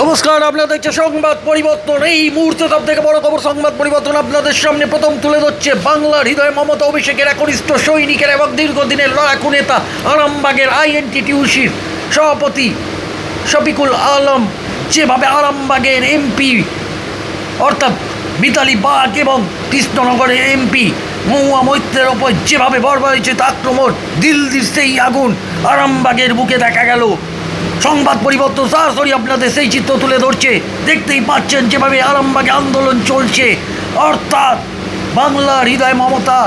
নমস্কার, আপনাদের দেখছে সংবাদ পরিবর্তন, এই মুহূর্তে সব থেকে বড় খবর সংবাদ পরিবর্তন আপনাদের সামনে প্রথম তুলে ধরছে বাংলার হৃদয় মমতা অভিষেকের একনিষ্ঠ সৈনিকের এবং দীর্ঘদিনের লড়াকু নেতা আরামবাগের আইএনটিটিউসির সভাপতি শফিকুল আলম। যেভাবে আরামবাগের এমপি, অর্থাৎ মিতালি বাগ এবং কৃষ্ণনগরের এমপি মহুয়া মৈত্রের ওপর যেভাবে বর্বরিচিত আক্রমণ দিল দিল সেই আগুন আরামবাগের বুকে দেখা গেল। সংবাদ পরিবর্তন, সরাসরি আপনাদের সেই চিত্র তুলে ধরছে। দেখতেই পাচ্ছেন যেভাবে আরামবাগে আন্দোলন চলছে। অর্থাৎ বাংলার হৃদয় মমতা,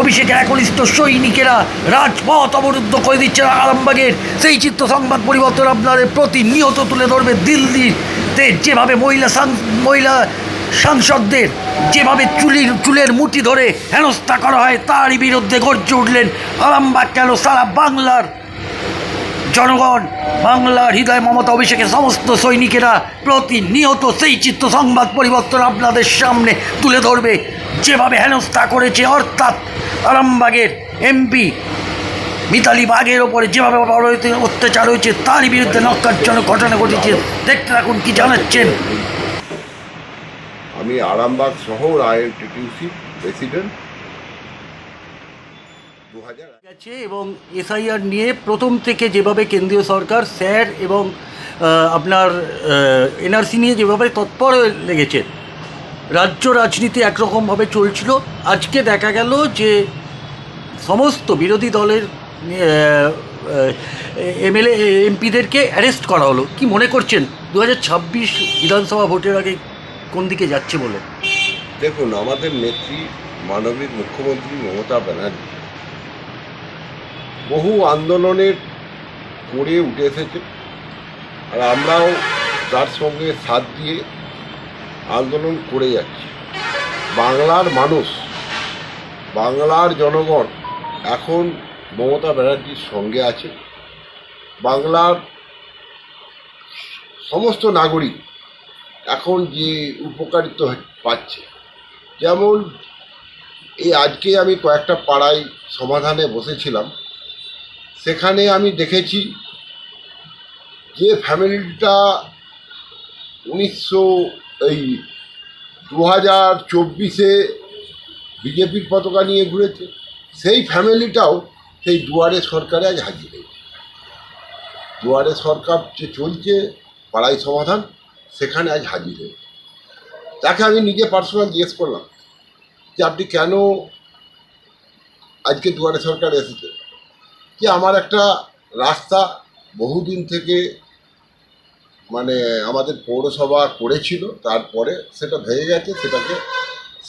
অভিষেকের একনিষ্ঠ সৈনিকেরা রাজপথ অবরুদ্ধ করে দিচ্ছে আরামবাগের। সেই চিত্র সংবাদ পরিবর্তন আপনাদের প্রতিনিয়ত তুলে ধরবে দিল্লিতে। যেভাবে মহিলা মহিলা সাংসদদের যেভাবে চুলির, চুলের মুঠি ধরে হেনস্থা করা হয়, তারই বিরুদ্ধে গর্জে উঠলেন আরামবাগ। কেন সারা বাংলার জনগণ, বাংলার হৃদয় মমতা অভিষেকের সমস্ত সৈনিকেরা প্রতিনিয়ত সেই চিত্র সংবাদ পরিবর্তন আপনাদের সামনে তুলে ধরবে। যেভাবে হেনস্থা করেছে অর্থাৎ আরামবাগের এমপি মিতালি বাগের ওপরে যেভাবে অত্যাচার হয়েছে তারই বিরুদ্ধে নক্কারজনক ঘটনা ঘটেছে। দেখতে থাকুন কি জানাচ্ছেন। আমি আরামবাগ শহর আইএনটিটিউসি প্রেসিডেন্ট। দু হাজার গেছে এবং এসআইআর নিয়ে প্রথম থেকে যেভাবে কেন্দ্রীয় সরকার স্যার এবং আপনার এনআরসি নিয়ে যেভাবে তৎপর লেগেছে রাজ্য রাজনীতি একরকমভাবে চলছিল। আজকে দেখা গেল যে সমস্ত বিরোধী দলের এমএলএ এমপিদেরকে অ্যারেস্ট করা হলো। কি মনে করছেন? দু ছাব্বিশ বিধানসভা ভোটের আগে কোন দিকে যাচ্ছে বলে? দেখুন আমাদের নেত্রী মাননীয় মুখ্যমন্ত্রী মমতা ব্যানার্জি বহু আন্দোলনের করে উঠে এসেছে। আর আমরাও তার সঙ্গে সাথ দিয়ে আন্দোলন করে যাচ্ছি। বাংলার মানুষ, বাংলার জনগণ এখন মমতা ব্যানার্জির সঙ্গে আছে। বাংলার সমস্ত নাগরিক এখন যে উপকারিত পাচ্ছে। যেমন এই আজকে আমি কয়েকটা পাড়ায় সমাধানে বসেছিলাম। সেখানে আমি দেখেছি যে ফ্যামিলিটা উনিশশো এই দু হাজার চব্বিশে বিজেপির পতাকা নিয়ে ঘুরেছে। সেই ফ্যামিলিটাও সেই দুয়ারে সরকারে আজ হাজির হয়েছে। দুয়ারে সরকার যে চলছে, পাড়ায় সমাধান, সেখানে আজ হাজির হয়েছে। তাকে আমি নিজে পার্সোনাল জিজ্ঞেস করলাম যে, আপনি কেন আজকে দুয়ারে সরকার এসেছে যে আমার একটা রাস্তা বহুদিন থেকে মানে আমাদের পৌরসভা করেছিল, তারপরে সেটা ভেঙে গেছে, সেটাকে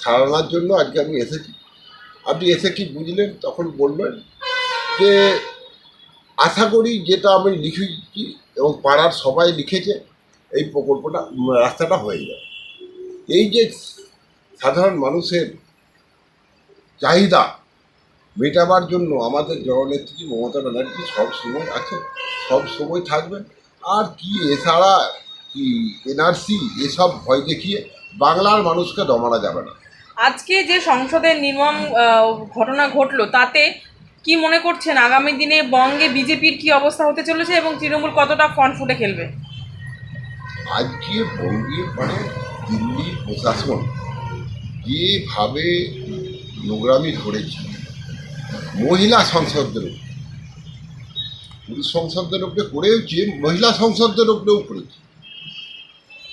সারানোর জন্য আজকে আমি এসেছি। আপনি এসে কি বুঝলেন? তখন বলবেন যে আশা করি যেটা আমি লিখেছি এবং পাড়ার সবাই লিখেছে, এই প্রকল্পটা, রাস্তাটা হয়ে যাবে। এই যে সাধারণ মানুষের চাহিদা মেটাবার জন্য আমাদের জননেত্রী মমতা ব্যানার্জি সব সময় আছে সব সময় থাকবেন। আর কি এছাড়া কি এনআরসি এসব ভয় দেখিয়ে বাংলার মানুষকে দমানো যাবে না। আজকে যে সংসদের নির্মম ঘটনা ঘটলো তাতে কি মনে করছেন? আগামী দিনে বঙ্গে বিজেপির কি অবস্থা হতে চলেছে এবং তৃণমূল কতটা ফ্রন্ট ফুটে খেলবে? আজকে বঙ্গে মানে দিল্লি প্রশাসন যেভাবে নোংরামি করেছে মহিলা সংসদদের উপরে। পুরুষ সংসদদের উপরে করেওছে, মহিলা সংসদদের উপরেও করেছে।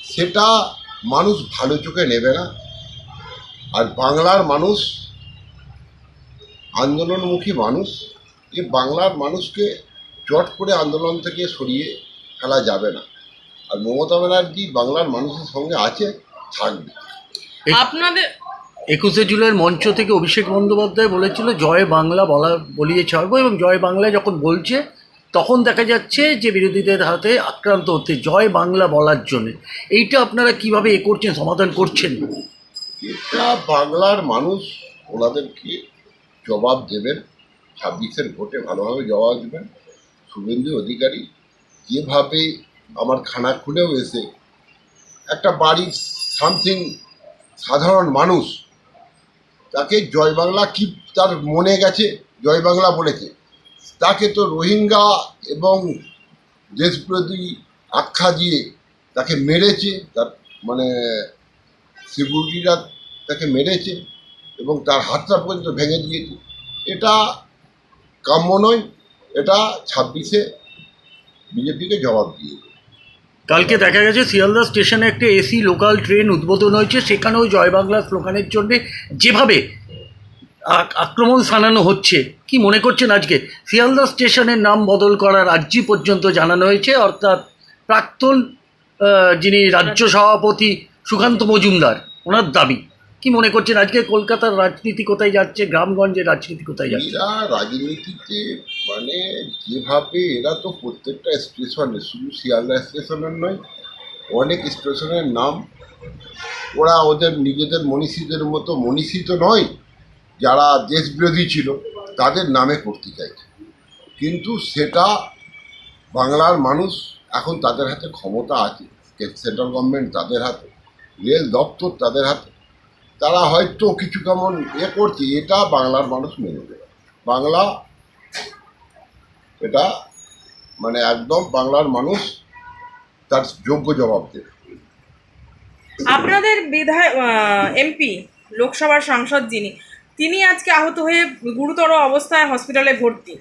সেটা মানুষ ভালো চোখে নেবে না। আর বাংলার মানুষ, আন্দোলনমুখী মানুষ, এ বাংলার মানুষকে চট করে আন্দোলন থেকে সরিয়ে ফেলা যাবে না। আর মমতা ব্যানার্জি বাংলার মানুষের সঙ্গে আছে, থাকবে। আপনাদের একুশে জুলাইয়ের মঞ্চ থেকে অভিষেক বন্দ্যোপাধ্যায় বলেছিল, জয় বাংলা বলা, বলিয়ে ছাড়বো এবং জয় বাংলা যখন বলছে, তখন দেখা যাচ্ছে যে বিরোধীদের হাতে আক্রান্ত হচ্ছে, জয় বাংলা বলার জন্য। এইটা আপনারা কীভাবে এ করছেন, সমাধান করছেন? এটা বাংলার মানুষ ওনাদেরকে জবাব দেবেন, ছাব্বিশের ভোটে ভালোভাবে জবাব দেবেন। শুভেন্দু অধিকারী যেভাবে আমার খানা খুলেও এসে একটা বাড়ির সামথিং সাধারণ মানুষ তাকে জয় বাংলা কি তার মনে গেছে? জয় বাংলা বলেছে। তাকে তো রোহিঙ্গা এবং দেশবিরোধী আখ্যা দিয়ে তাকে মেরেছে, তার মানে সিকিউরিটিরা তাকে মেরেছে এবং তার হাতটা পর্যন্ত ভেঙে দিয়েছে। এটা কাম্য নয়, এটা ছাব্বিশে বিজেপিকে জবাব দিয়ে। কালকে দেখা গেছে শিয়ালদা স্টেশনে একটা এসি লোকাল ট্রেন উদ্বোধন হয়েছে। সেখানেও জয় বাংলা স্লোগানের জন্যে যেভাবে আক্রমণ সানানো হচ্ছে, কি মনে করছেন আজকে? শিয়ালদা স্টেশনের নাম বদল করার আজই পর্যন্ত জানানো হয়েছে, অর্থাৎ প্রাক্তন যিনি রাজ্য সভাপতি সুকান্ত মজুমদার, ওনার দাবি। কি মনে করছেন? আজকে কলকাতার রাজনীতি কোথায় যাচ্ছে? গ্রামগঞ্জের রাজনীতি কোথায় যাচ্ছে? রাজনীতিতে মানে যেভাবে এরা তো প্রত্যেকটা স্টেশনে, শুধু শিয়ালদা স্টেশনের নয়, অনেক স্টেশনের নাম। ওরা ওদের নিজেদের মনীষীদের মতো, মনীষী তো নয়, যারা দেশবিরোধী ছিল, তাদের নামে করতে চাইছে। কিন্তু সেটা বাংলার মানুষ এখন তাদের হাতে ক্ষমতা আছে সেন্ট্রাল গভর্নমেন্ট তাদের হাতে রেল দপ্তর তাদের হাতে। তারা হয়তো কিছু কেমন এ করছে এটা বাংলার মানুষ মেনে নেবে বাংলা এটা মানে একদম বাংলার মানুষ তার যোগ্য জবাব দেবে। আপনাদের বিধায়ক এমপি লোকসভার সাংসদ যিনি তিনি আজকে আহত হয়ে গুরুতর অবস্থায় হসপিটালে ভর্তি।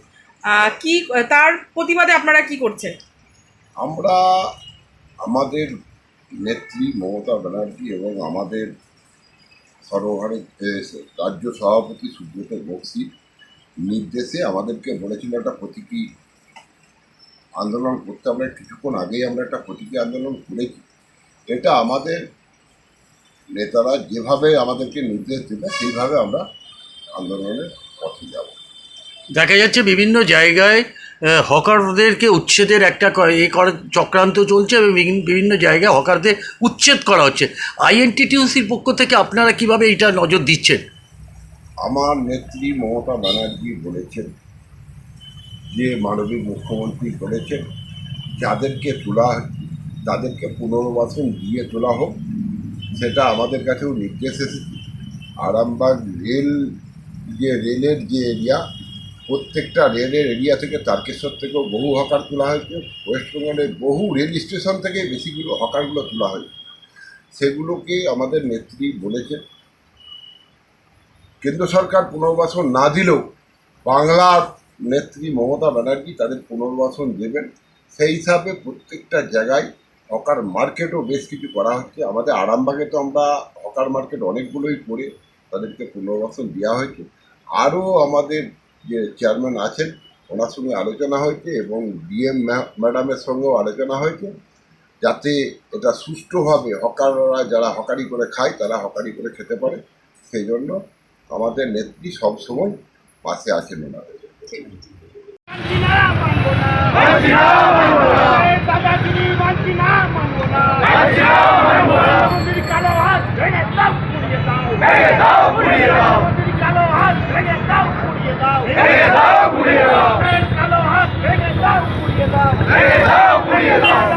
কি তার প্রতিবাদে আপনারা কি করছেন? আমরা আমাদের নেত্রী মমতা ব্যানার্জি এবং আমাদের সর্বভারত রাজ্য সভাপতি সুব্রত বক্সির নির্দেশে আমাদেরকে বলেছিল একটা প্রতীকী আন্দোলন করতে। আমরা কিছুক্ষণ আগেই আমরা একটা প্রতীকী আন্দোলন করেছি। এটা আমাদের নেতারা যেভাবে আমাদেরকে নির্দেশ দেবে, সেইভাবে আমরা আন্দোলনের পথে যাব। দেখা যাচ্ছে বিভিন্ন জায়গায় হকারদেরকে উচ্ছেদের একটা এ চক্রান্ত চলছে এবং বিভিন্ন জায়গায় হকারদের উচ্ছেদ করা হচ্ছে। আইএনটিটিউসির পক্ষ থেকে আপনারা কীভাবে এটা নজর দিচ্ছেন? আমার নেত্রী মমতা ব্যানার্জি বলেছেন, যে মাননীয় মুখ্যমন্ত্রী বলেছেন, যাদেরকে তোলা তাদেরকে পুনর্বাসন দিয়ে তোলা হোক, সেটা আমাদের কাছেও নির্দেশ এসেছে। আরামবাগ রেল, যে রেলের যে এরিয়া প্রত্যেকটা রেলের এরিয়া থেকে তারকেশ্বর থেকেও বহু হকার তোলা হয়েছে। ওয়েস্টবেঙ্গলের বহু রেল স্টেশন থেকে বেশিগুলো হকারগুলো তোলা হয়েছে। সেগুলোকে আমাদের নেত্রী বলেছেন। কেন্দ্র সরকার পুনর্বাসন না দিলেও বাংলার নেত্রী মমতা ব্যানার্জি তাদের পুনর্বাসন দেবেন। সেই হিসাবে প্রত্যেকটা জায়গায় হকার মার্কেটও বেশ কিছু করা হচ্ছে। আমাদের আরামবাগে তো আমরা হকার মার্কেট অনেকগুলোই করে তাদেরকে পুনর্বাসন দেওয়া হয়েছে। আরও আমাদের যে চেয়ারম্যান আছেন ওনার সঙ্গে আলোচনা হয়েছে এবং ডিএম ম্যাডামের সঙ্গেও আলোচনা হয়েছে যাতে এটা সুষ্ঠুভাবে হকাররা যারা হকারি করে খায় তারা হকারি করে খেতে পারে সেই জন্য আমাদের নেত্রী সবসময় পাশে আছেন ওনাদের মানবো না মোদির কালো হাত ভেঙে দাও পুড়িয়ে দাও ভেঙে দাও পুড়িয়ে দাও মোদির কালো হাত ভেঙে দাও পুড়িয়ে দাও ভেঙে দাও। কালো হাত ভেঙে দাও পুড়িয়ে দাও। ভেঙে দাও পুড়িয়ে দাও।